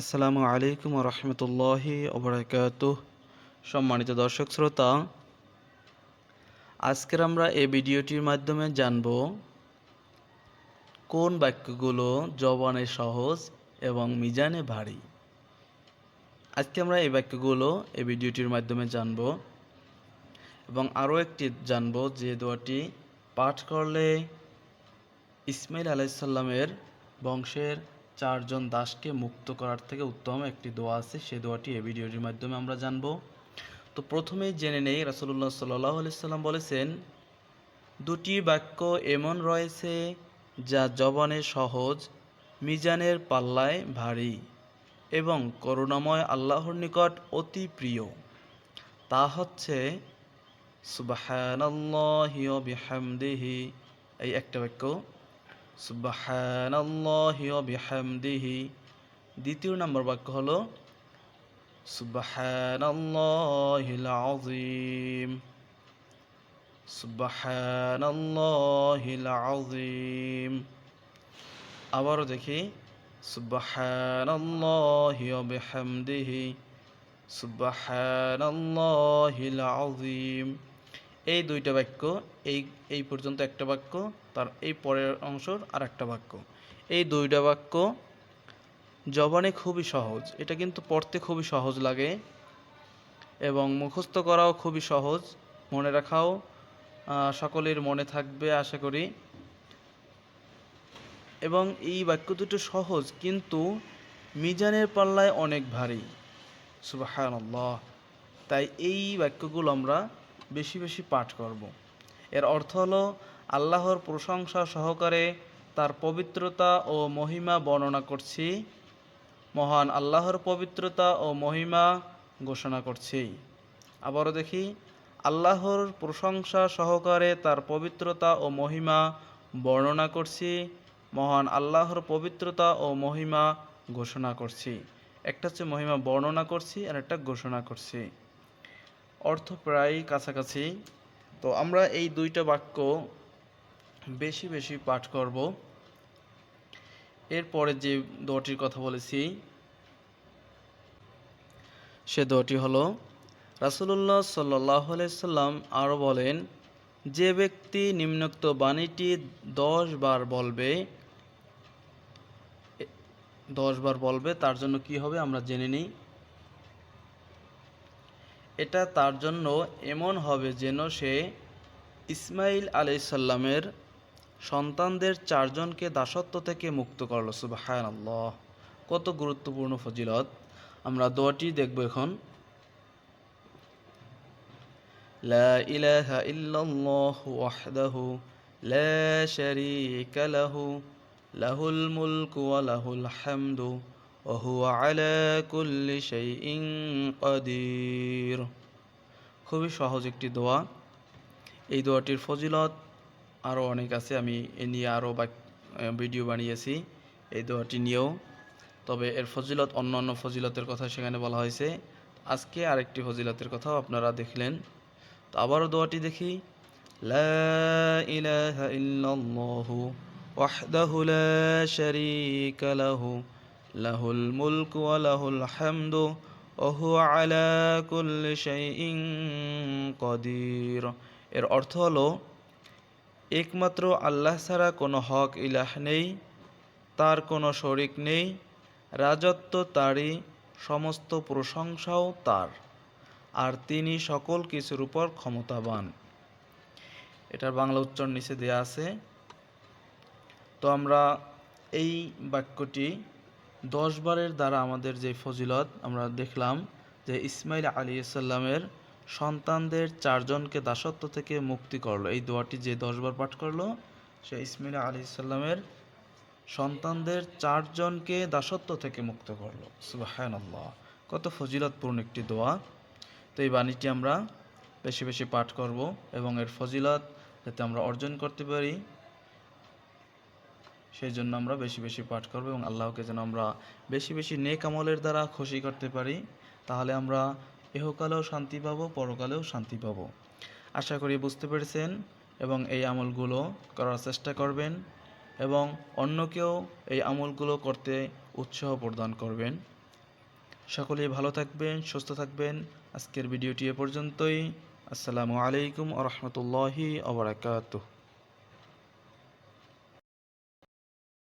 আসসালামু আলাইকুম রহমতুল্লাহি ওবরাকাত সম্মানিত দর্শক শ্রোতা, আজকের আমরা এই ভিডিওটির মাধ্যমে জানব কোন বাক্যগুলো জবানে সহজ এবং মিজানে ভারী। আজকে আমরা এই বাক্যগুলো এই ভিডিওটির মাধ্যমে জানব এবং আরও একটি জানব যে দোয়াটি পাঠ করলে ইসমাইল আলাইসাল্লামের বংশের চারজন দাসকে মুক্ত করার থেকে উত্তম একটি দোয়া আছে সেই দোয়াটি এই ভিডিওটির মাধ্যমে আমরা জানব। তো প্রথমেই জেনে নেই রাসুল্লাহ সাল্লাহ সাল্লাম বলেছেন, দুটি বাক্য এমন রয়েছে যা জবানে সহজ, মিজানের পাল্লায় ভারী এবং করুণাময় আল্লাহর নিকট অতি প্রিয়। তা হচ্ছে, সুবাহানাল্লাহি বিহামদিহি, এই একটা বাক্য সুবাহানাল্লাহি ওয়া বিহামদিহি। দ্বিতীয় নম্বর বাক্য হলো, সুবাহানাল্লাহিল আযীম। সুবাহানাল্লাহিল আযীম। আবারও দেখি, সুবাহানাল্লাহি ওয়া বিহামদিহি। সুবাহানাল্লাহিল আযীম। এই দুইটা বাক্য, এই এই পর্যন্ত একটা বাক্য তার এই পরের অংশর আর একটা বাক্য। এই দুইটা বাক্য জবানে খুবই সহজ। এটা কিন্তু পড়তে খুবই সহজ লাগে এবং মুখস্থ করাও খুবই সহজ। মনে রাখাও সকলের মনে থাকবে, আশা করি। এবং এই বাক্য দুটো সহজ, কিন্তু মিজানের পাল্লায় অনেক ভারী। সুবাহান্লাহ তাই এই বাক্যগুলো আমরা বেশি বেশি পাঠ করব। এর অর্থ হলো আল্লাহর প্রশংসা সহকারে তার পবিত্রতা ও মহিমা বর্ণনা করছি। মহান আল্লাহর পবিত্রতা ও মহিমা ঘোষণা করছি। আবারও দেখি, আল্লাহর প্রশংসা সহকারে তার পবিত্রতা ও মহিমা বর্ণনা করছি। মহান আল্লাহর পবিত্রতা ও মহিমা ঘোষণা করছি। একটা হচ্ছে মহিমা বর্ণনা করছি, আর একটা ঘোষণা করছি। অর্থ প্রায় কাছাকাছি। তো আমরা এই দুইটা বাক্য বেশি বেশি পাঠ করব। এরপরে যে দোয়াটির কথা বলেছি, সে দোয়াটি হলো, রাসুলুল্লাহ সাল্লাহ সাল্লাম আরও বলেন, যে ব্যক্তি নিম্নোক্ত বাণীটি দশ বার বলবে, দশ বার বলবে, তার জন্য কি হবে আমরা জেনে নিই। এটা তার জন্য এমন হবে যেন সে ইসমাইল আলাইসাল্লামের সন্তানদের চারজনকে দাসত্ব থেকে মুক্ত করল সুবাহান আল্লাহ কত গুরুত্বপূর্ণ ফজিলত। আমরা দোয়াটি দেখব এখন। ইলাহা ইল্লাল্লাহ ওয়াহদাহু লা শারীকা লাহু, লাহুল মুলকু ওয়া লাহুল হামদু, ওয়া হুয়া আলা কুল্লি শাইইন কাদির। খুবই সহজ একটি দোয়া। এই দোয়াটির ফজিলত আরও অনেক আছে, আমি এ নিয়ে আরও বা ভিডিও বানিয়েছি, এই দোয়াটি নিয়েও। তবে এর ফজিলত অন্য অন্য ফজিলতের কথা সেখানে বলা হয়েছে। আজকে আরেকটি ফজিলতের কথাও আপনারা দেখলেন। তো আবারও দোয়াটি দেখি। এর অর্থ হলো একমাত্র আল্লাহ ছাড়া কোনো হক ইলাহ নেই, তার কোনো শরিক নেই, রাজত্ব তারই, সমস্ত প্রশংসাও তার, আর তিনি সকল কিছুর উপর ক্ষমতাবান। এটার বাংলা উচ্চারণ নিচে দেয়া আছে। তো আমরা এই বাক্যটি দশ বারের দ্বারা আমাদের যে ফজিলত আমরা দেখলাম যে ইসমাইল আলী সাল্লামের সন্তানদের চারজনকে দাসত্ব থেকে মুক্তি করল। এই দোয়াটি যে দশবার পাঠ করল, সে ইসমাইল আলী সাল্লামের সন্তানদের চারজনকে দাসত্ব থেকে মুক্ত করল। সুবাহান কত ফজিলতপূর্ণ একটি দোয়া। তো এই বাণীটি আমরা বেশি বেশি পাঠ করব এবং এর ফজিলত যাতে আমরা অর্জন করতে পারি, সেই জন্য আমরা বেশি বেশি পাঠ করব এবং আল্লাহকে যেন আমরা বেশি বেশি নেক আমলের দ্বারা খুশি করতে পারি, তাহলে আমরা ইহকালেও শান্তি পাবো, পরকালেও শান্তি পাবো। আশা করি বুঝতে পেরেছেন এবং এই আমলগুলো করার চেষ্টা করবেন এবং অন্যকেও এই আমলগুলো করতে উৎসাহ প্রদান করবেন। সকলেই ভালো থাকবেন, সুস্থ থাকবেন। আজকের ভিডিওটি এ পর্যন্তই। আসসালামু আলাইকুম আ রহমতুল্লাহি আবরাকাতুহ